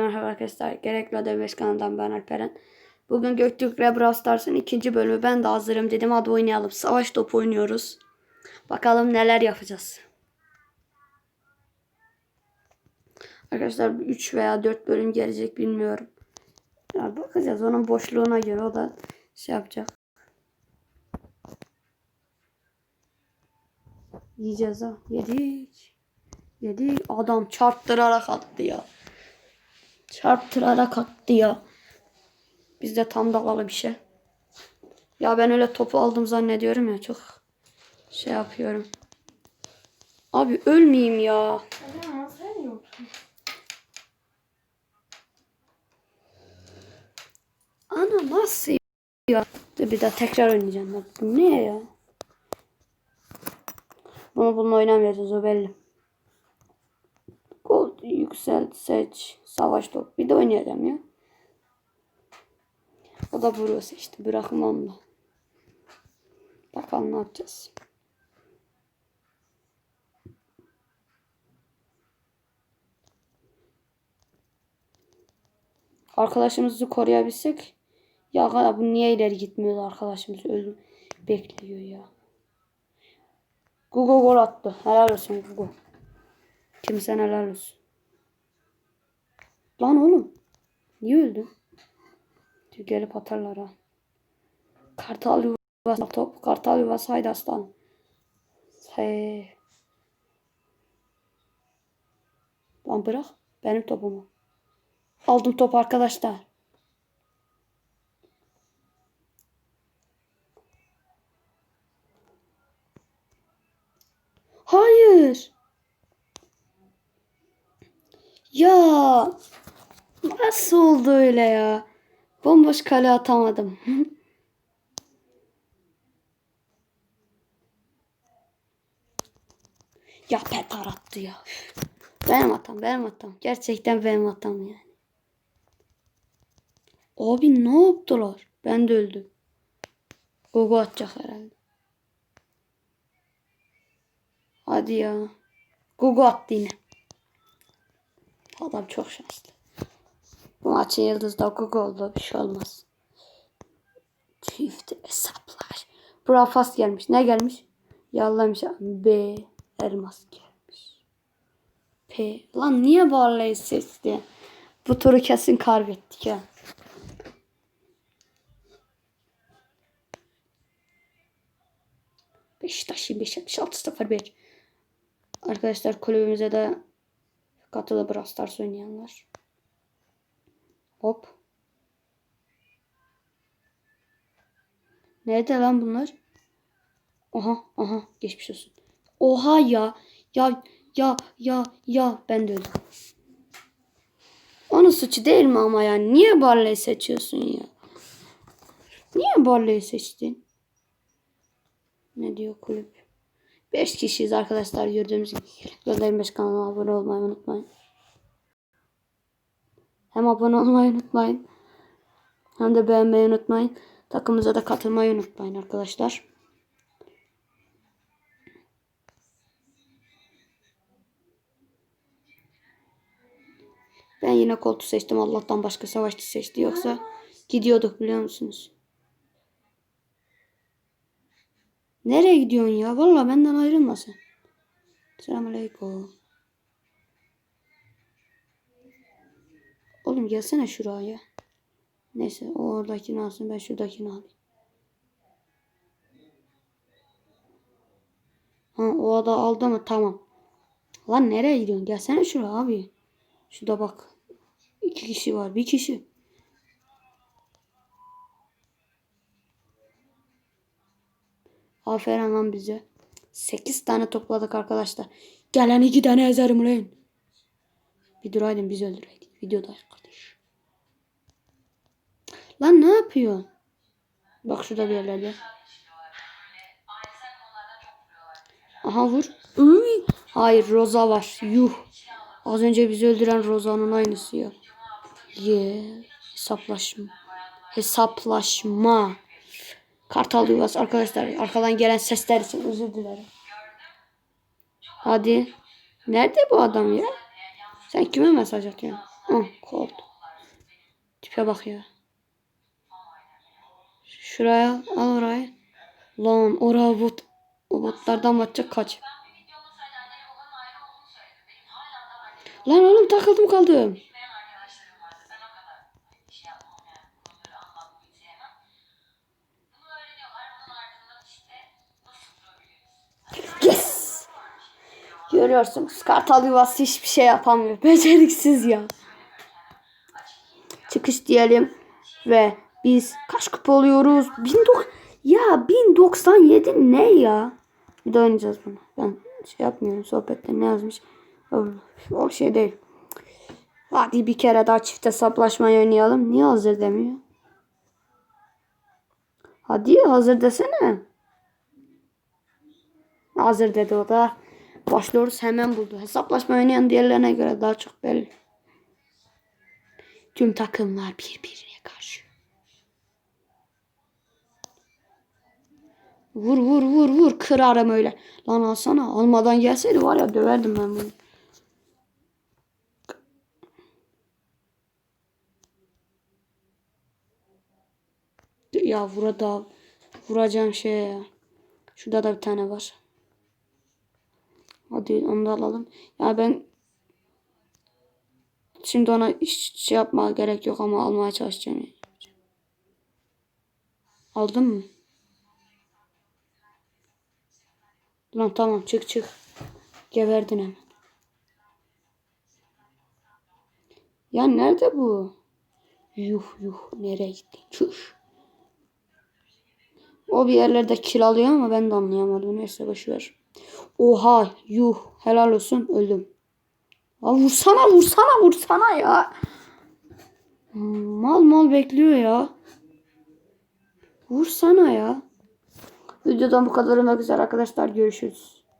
Merhaba arkadaşlar. Gerekli Ödev 5 kanalından ben Alperen. Bugün Göktürk Brawl Stars'ın ikinci bölümü. Ben de hazırım dedim. Hadi oynayalım. Savaş topu oynuyoruz. Bakalım neler yapacağız. Arkadaşlar 3 veya 4 bölüm gelecek bilmiyorum. Ya bakacağız onun boşluğuna göre o da şey yapacak. Yiyeceğiz ha. Yedik. Yedik. Adam çarptırarak attı ya. Çarptırarak attı ya. Bizde tam dalalı bir şey. Ya ben öyle topu aldım zannediyorum ya çok şey yapıyorum. Abi ölmeyeyim ya. Ama sen yoksun. Ana nasıl ya? Dur bir daha tekrar oynayacağım. Bu ne ya? Bunu bununla oynamayacağız o belli. Yüksel seç savaş top. Bir de oynayacağım ya. O da vuruyor seçti. Bırakın onunla. Bakalım ne yapacağız. Arkadaşımızı koruyabilsek ya bu niye ileri gitmiyor arkadaşımız öldü bekliyor ya. Google gol attı. Helal olsun Google. Kimsen helal olsun. Lan oğlum. Niye öldün? Tüh, gelip atarlar ha. Kartal yuvası top. Kartal yuvası haydi aslan. Hey. Lan bırak. Benim topumu. Aldım top arkadaşlar. Hayır. Ya nasıl oldu öyle ya? Bomboş kale atamadım. ya petar attı ya. Benim hatam, benim hatam. Gerçekten benim hatam yani. Abi ne yaptılar? Ben de öldüm. Gogo atacak herhalde. Hadi ya. Gogo attı yine. Adam çok şanslı. Bu maçın yıldızı da Gogo oldu. Bir şey olmaz. Çift hesaplar. Brafas gelmiş. Ne gelmiş? Yallamış. B. Elmas gelmiş. P. Lan niye Barley'i seçti? Bu turu kesin kaybettik ya. Beşiktaş 25 01 Arkadaşlar kulübümüze de katılı Brawl Stars oynayanlar. Hop. Nerede lan bunlar? Aha aha geçmiş olsun. Oha ya. Ya ya ya ya ben de öldüm. Onun suçu değil mi ama yani? Niye Barley seçiyorsun ya? Niye Barley seçtin? Ne diyor kulüp? 5 kişiyiz arkadaşlar gördüğümüz gibi. Gönderin 5 kanala abone olmayı unutmayın. Hem abone olmayı unutmayın. Hem de beğenmeyi unutmayın. Takımımıza da katılmayı unutmayın arkadaşlar. Ben yine koltuğu seçtim. Allah'tan başka savaşçı seçti. Yoksa gidiyorduk biliyor musunuz? Nereye gidiyorsun ya? Vallahi benden ayrılma sen. Selamünaleyküm. Oğlum gelsene şuraya. Neyse o oradakini alsın ben şuradakini alayım. Ha o da aldı mı? Tamam. Lan nereye gidiyorsun? Gelsene şuraya abi. Şurada bak. İki kişi var. Bir kişi. Aferin lan bize. 8 tane topladık arkadaşlar. Gelen iki tane ezerim lan. Bir duraydın biz öldüreydik. Videoda kardeş. Lan ne yapıyor? Bak şurada bir yerlerde. Aha vur. Uy. Hayır Roza var. Yuh. Az önce bizi öldüren Roza'nın aynısı ya. Ye. Hesaplaşma. Hesaplaşma. Kartal yuvası arkadaşlar. Arkadan gelen sesler için özür dilerim. Hadi. Nerede bu adam ya? Sen kime mesaj atıyorsun? Hı, Colt. Tipe bak ya. Şuraya al orayı. Lan oraya bot. O botlardan batacak kaç. Lan oğlum takıldım kaldım. Yes. Görüyorsunuz kartal yuvası hiçbir şey yapamıyor. Beceriksiz ya. Çıkış diyelim ve biz kaç kupa oluyoruz? 1090 ya 1097 ne ya? Bir de oynayacağız bunu. Ben şey yapmıyorum sohbette ne yazmış? O şey değil. Hadi bir kere daha çift hesaplaşmayı oynayalım. Niye hazır demiyor? Hadi hazır desene. Hazır dedi o da. Başlıyoruz hemen buldu. Hesaplaşma oynayan diğerlerine göre daha çok belli. Tüm takımlar birbirine karşı. Vur vur vur vur kırarım öyle. Lan alsana almadan gelseydi var ya döverdim ben bunu. Ya burada vuracağım şey ya. Şurada da bir tane var. Hadi onu da alalım. Ya ben şimdi ona hiç şey yapmaya gerek yok ama almaya çalışacağım. Aldın mı? Lan tamam çık çık. Geberdin hemen. Ya nerede bu? Yuh yuh nereye gitti? Çüş. O bir yerlerde kiralıyor ama ben de anlayamadım. Neyse boşver. Oha yuh helal olsun öldüm. Ya vursana vursana vursana ya. Mal mal bekliyor ya. Vursana ya. Videodan bu kadar olmak üzere arkadaşlar görüşürüz.